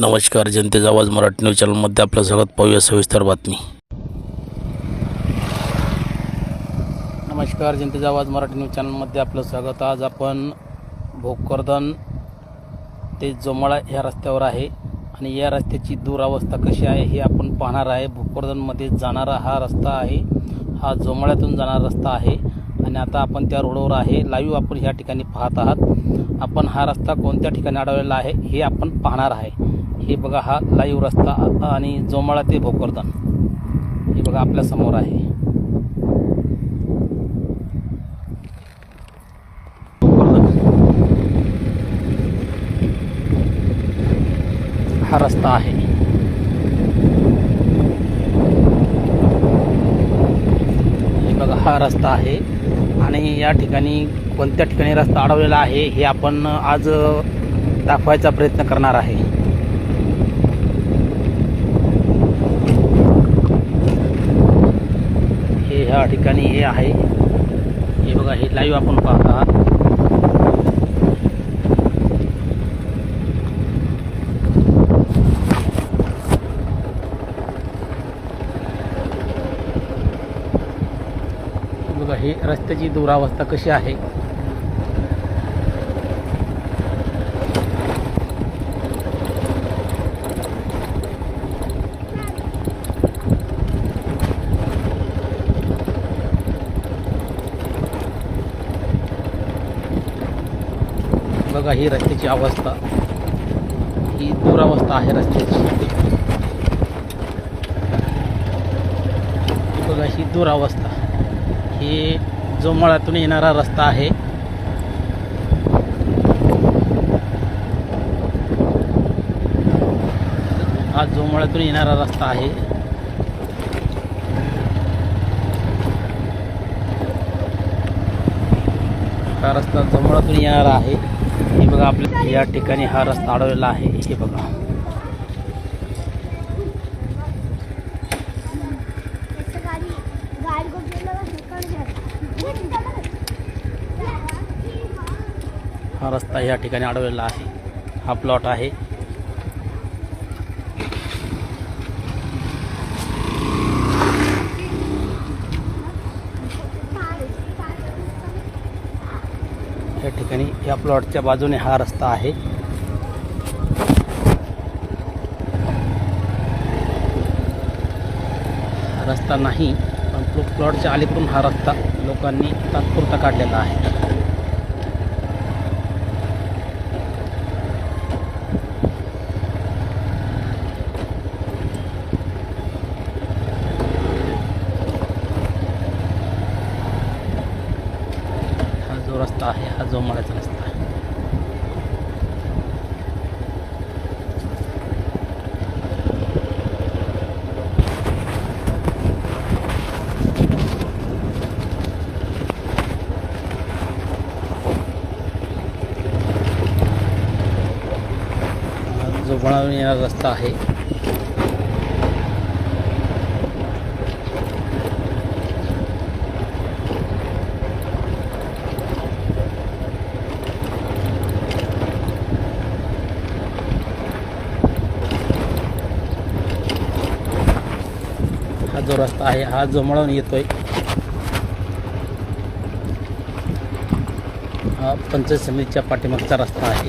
नमस्कार जनतेचा आवाज मराठी न्यूज चॅनलमध्ये आपलं स्वागत. पाहूया सविस्तर बातमी. नमस्कार जनतेचा आवाज मराठी न्यूज चॅनलमध्ये आपलं स्वागत. आज आपण भोकरदन ते जोमाळा ह्या रस्त्यावर आहे आणि या रस्त्याची दुरावस्था कशी आहे हे आपण पाहणार आहे. भोकरदनमध्ये जाणारा हा रस्ता आहे. हा जोमाळ्यातून जाणारा रस्ता आहे आणि आता आपण त्या रोडवर आहे. लाईव्ह आपण ह्या ठिकाणी पाहत आहात. आपण हा रस्ता कोणत्या ठिकाणी अडवलेला आहे हे आपण पाहणार आहे. हे बघा हा लाईव्ह रस्ता आणि जोमाळा ते भोकरदन. हे बघा आपल्यासमोर आहे. हा रस्ता आहे. हे बघा हा रस्ता आहे. आणि या ठिकाणी कोणत्या ठिकाणी रस्ता अडवलेला आहे हे आपण आज दाखवायचा प्रयत्न करणार आहे हे ह्या ठिकाणी हे आहे. हे बघा हे लाईव्ह आपण पाहत. आहात बघा हे रस्त्याची दुरावस्था कशी आहे? बघा ही रस्त्याची अवस्था. ही दुरावस्था आहे रस्त्याची. बघा ही दुरावस्था. ही जोमाळ्यातून येणारा रस्ता आहे हा जोमाळ्यातून येणारा रस्ता आहे हा रस्ता जोमळातून येणारा आहे. हे ठिकाणी हा रस्ता आहे. हे गोठवलं हा रस्ता या ठिकाणी आहे. हा प्लॉट आहे. ठिकाणी या प्लॉटच्या बाजूने हा रस्ता आहे. रस्ता नाही पण प्लॉटच्या अलीकडून हा रस्ता लोकांनी तात्पुरता काढलेला आहे हा जो रस्ता जो मळ्याचा रस्ता आहे जो वळावून येणारा रस्ता आहे जो रस्ता आहे हा जो मळून येतोय. हा पंचायत समितीच्या पाठीमागचा रस्ता आहे.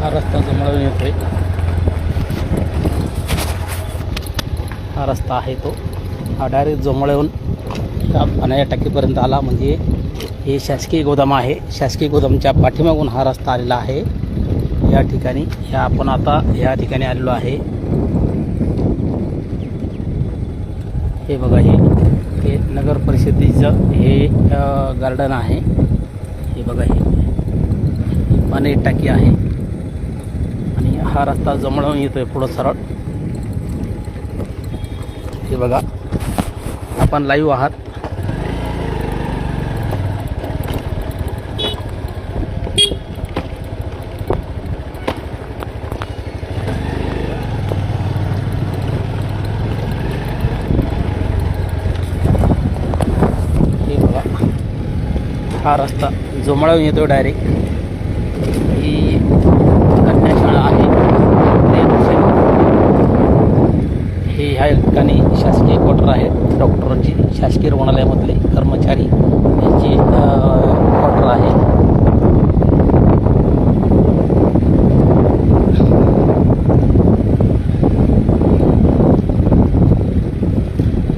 हा रस्ता जो येतो येतोय. हा रस्ता आहे तो. हा डायरेक्ट जोमळेहून या पाण्याच्या टाकीपर्यंत आला म्हणजे हे शासकीय गोदाम आहे. शासकीय गोदामच्या पाठीमागून हा रस्ता आलेला आहे. या ठिकाणी ह्या आपण आता या ठिकाणी आलेलो आहे. हे बघा हे हे नगर परिषदेचं हे गार्डन आहे. हे बघा हे पाणी टाकी आहे. हा रस्ता जमळून येतोय पुढं सरळ. हे बघा आपण लाईव्ह आहात. हे बघा हा रस्ता जोमळावून येतो डायरेक्ट ही कन्याशाळा आहे ते दुसरे. हे ह्या ठिकाणी शासकीय क्वार्टर आहेत. डॉक्टरांची शासकीय रुग्णालयामधले कर्मचारी यांची क्वार्टर आहे.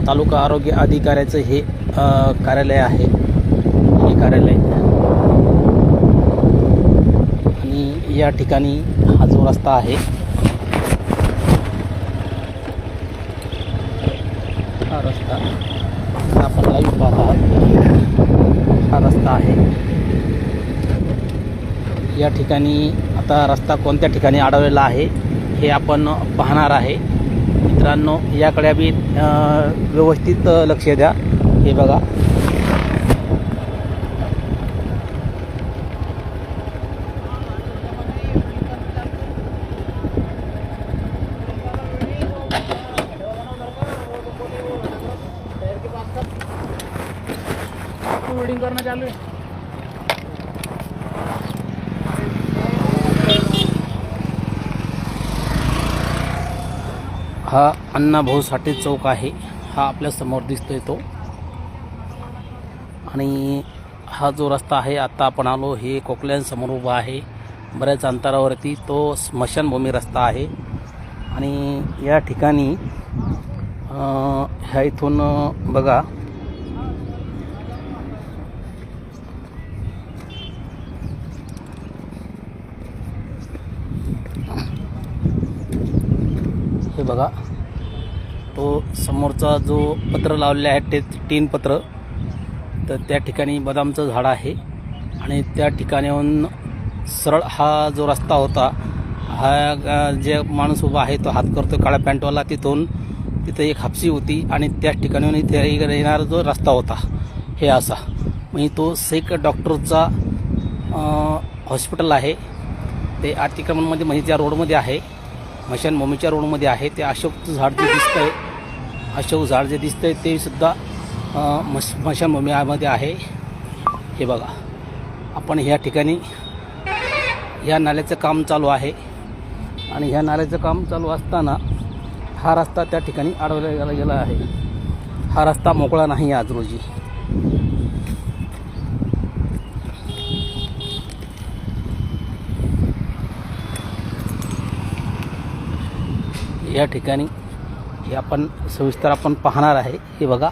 तालुका आरोग्य अधिकाऱ्याचं हे कार्यालय आहे. हे कार्यालय. आणि या ठिकाणी हा जो रस्ता आहे हा रस्ता. आपण लाईव्ह पाहत आहात. हा रस्ता आहे. या ठिकाणी आता रस्ता कोणत्या ठिकाणी अडवलेला आहे हे आपण पाहणार आहे. मित्रांनो याकडे बी व्यवस्थित लक्ष द्या. हे बघा वेडिंग करणं चालू आहे हा अण्णाभाऊ साठे चौक आहे. हा आपल्यासमोर दिसतोय तो. आणि हा जो रस्ता आहे आता आपण आलो हे कोकल्यांसमोर उभा आहे. बऱ्याच अंतरावरती तो स्मशानभूमी रस्ता आहे. आणि या ठिकाणी ह्या इथून बघा हे बघा. तो समोरचा जो पत्र लावलेला आहे ते टीन पत्र. तर त्या ठिकाणी बदामचं झाड आहे. आणि त्या ठिकाणाहून सरळ हा जो रस्ता होता हा जे माणूस उभा आहे तो हात करतो काळ्या पॅन्टवाला. तिथून तिथं एक हापसी होती आणि त्याच ठिकाणाहून इथे येणारा जो रस्ता होता हे असा. म्हणजे तो सेक डॉक्टरचा हॉस्पिटल आहे. ते अतिक्रमणमध्ये म्हणजे त्या रोडमध्ये आहे. मशानभूमीच्या रोडमध्ये आहे. ते अशोकचं झाड जे दिसतंय अशोक झाड जे दिसतंय ते सुद्धा मश स्मशानभूमीमध्ये आहे. हे बघा. आपण ह्या ठिकाणी ह्या नाल्याचं काम चालू आहे. आणि ह्या नाल्याचं काम चालू असताना हा रस्ता त्या ठिकाणी अडवला गेला गेला आहे. हा रस्ता मोकळा नाही आज रोजी. या ठिकाणी हे आपण सविस्तर आपण पाहणार आहे. हे बघा.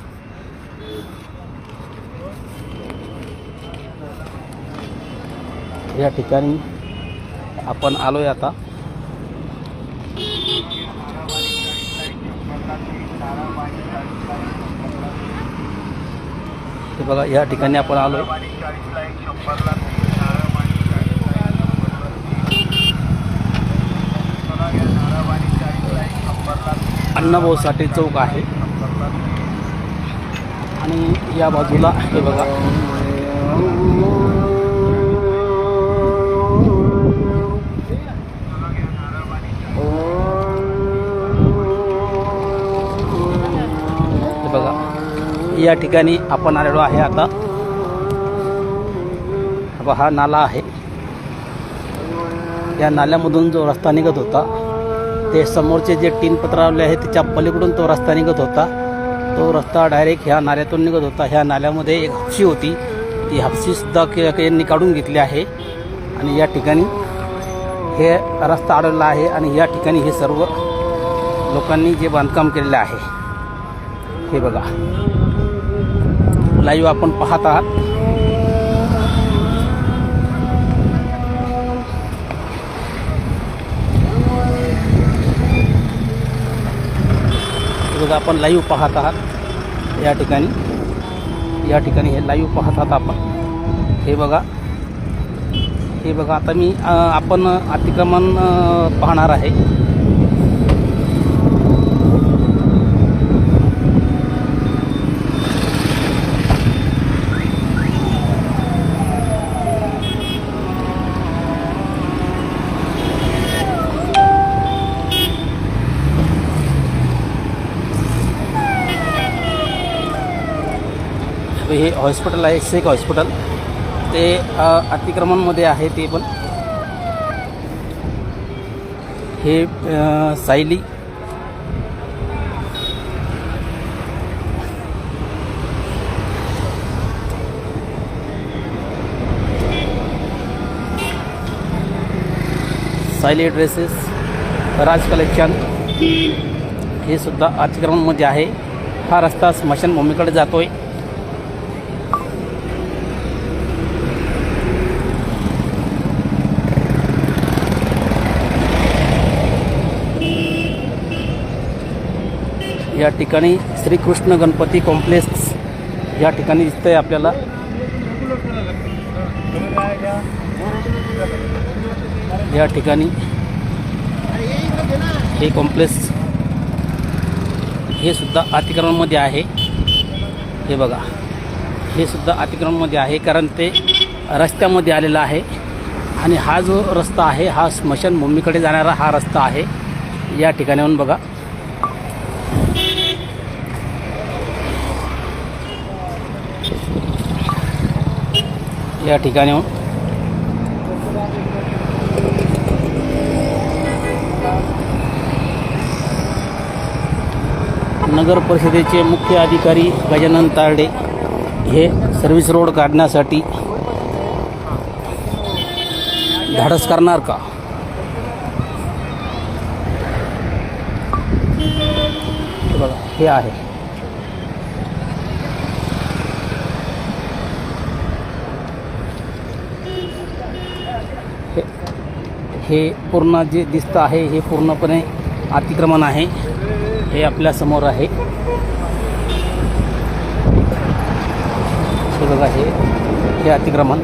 या ठिकाणी आपण आलोय आता. हे बघा या ठिकाणी आपण आलोय. अण्णाभाऊ साठे चौक आहे. आणि या बाजूला हे बघा. हे बघा. या ठिकाणी आपण आलेलो आहे आता. हा हा नाला आहे. या नाल्यामधून जो रस्ता निघत होता ते समोरचे जे टीन पत्रावले आहे त्याच्या पलीकडून तो रस्ता निघत होता. तो रस्ता डायरेक्ट ह्या नाल्यातून निघत होता. ह्या नाल्यामध्ये एक हापशी होती. ती हापशीसुद्धा के- यांनी काढून घेतली आहे. आणि या ठिकाणी हे रस्ता अडवला आहे आणि या ठिकाणी हे सर्व लोकांनी जे बांधकाम केलेलं आहे हे बघा. लाईव्ह आपण पाहत आहात. हे बघा आपण लाईव्ह पाहत आहात. या ठिकाणी. या ठिकाणी हे लाईव्ह आहात आपण. हे बघा. हे बघा आता मी आपण अतिक्रमण पाहणार आहे. हॉस्पिटल आहे शेख हॉस्पिटल. ते अतिक्रमणमध्ये आहे ते पण. हे Sayali. Sayali dresses Raj collection. हे सुद्धा अतिक्रमणमध्ये आहे. हा रस्ता स्मशानभूमीकडे जातो आहे या ठिकाणी श्रीकृष्ण गणपती कॉम्प्लेक्स या ठिकाणी दिसतंय आपल्याला. या ठिकाणी हे कॉम्प्लेक्स हे सुद्धा अतिक्रमणमध्ये आहे. हे बघा हे सुद्धा अतिक्रमणमध्ये आहे कारण ते रस्त्यामध्ये आलेलं आहे. आणि हा जो रस्ता आहे हा स्मशानभूमीकडे जाणारा हा रस्ता आहे. या ठिकाणाहून बघा. या ठिकाणी नगर परिषदेचे मुख्य अधिकारी गजानन तारडे हे सर्व्हिस रोड काढण्यासाठी धाडस करणार का? बघा हे आहे. हे पूर्ण जे दिसतं आहे हे पूर्णपणे अतिक्रमण आहे. हे आपल्यासमोर आहे. हे बघा हे अतिक्रमण.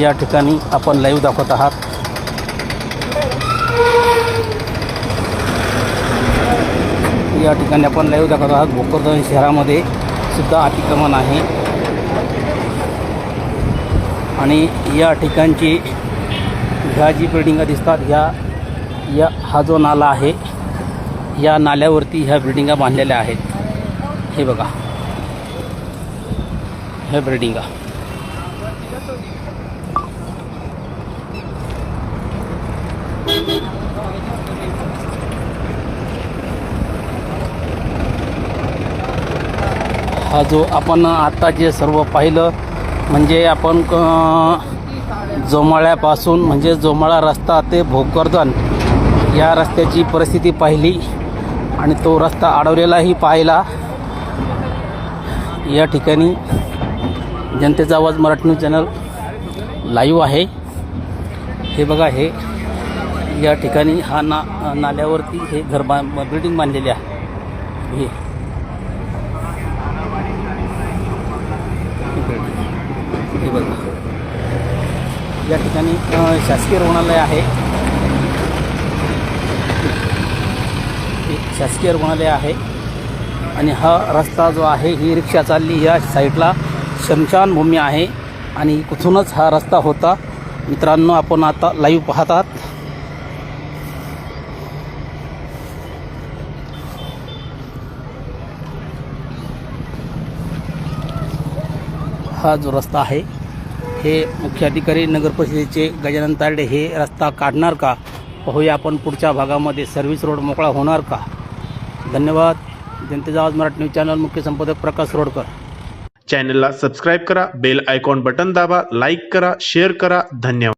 या ठिकाणी आपण लाईव्ह दाखवत आहात. या ठिकाणी आपण लाईव्ह दाखवत आहात. भोकरदन शहरामध्ये सुद्धा अतिक्रमण आहे. आणि या ठिकाणची ह्या जी बिल्डिंगा दिसतात ह्या या हा जो नाला आहे या नाल्यावरती ह्या बिल्डिंगा बांधलेल्या आहेत. हे बघा. ह्या बिल्डिंगा हा जो आपण आत्ता जे सर्व पाहिलं म्हणजे आपण क- जोमाळ्यापासून म्हणजे जोमाळा रस्ता ते भोकरदन या रस्त्याची परिस्थिती पाहिली आणि तो रस्ता अडवलेलाही पाहिला. या ठिकाणी जनतेचा आवाज मराठी न्यूज चॅनल लाईव्ह आहे. हे बघा हे या ठिकाणी हा ना नाल्यावरती हे घर बा बिल्डिंग बांधलेली आहे. हे. या ठिकाणी शासकीय रुग्णालय आहे. शासकीय रुग्णालय आहे. आणि हा रस्ता जो आहे ही रिक्षा चालली या साईडला शमशानभूमी आहे. आणि कुठूनच हा रस्ता होता. मित्रांनो आपण आता लाईव्ह पाहतात. हा जो रस्ता आहे हे मुख्य अधिकारी नगर परिषदेचे गजानन तारडे हे रस्ता काढणार का? पाहूया आपण पुढच्या भागामध्ये सर्व्हिस रोड मोकळा होणार का? धन्यवाद. जनतेचा आवाज मराठी न्यूज चॅनल मुख्य संपादक प्रकाश रोडकर. चॅनलला सबस्क्राईब करा बेल आयकॉन बटन दाबा लाईक करा शेअर करा. धन्यवाद.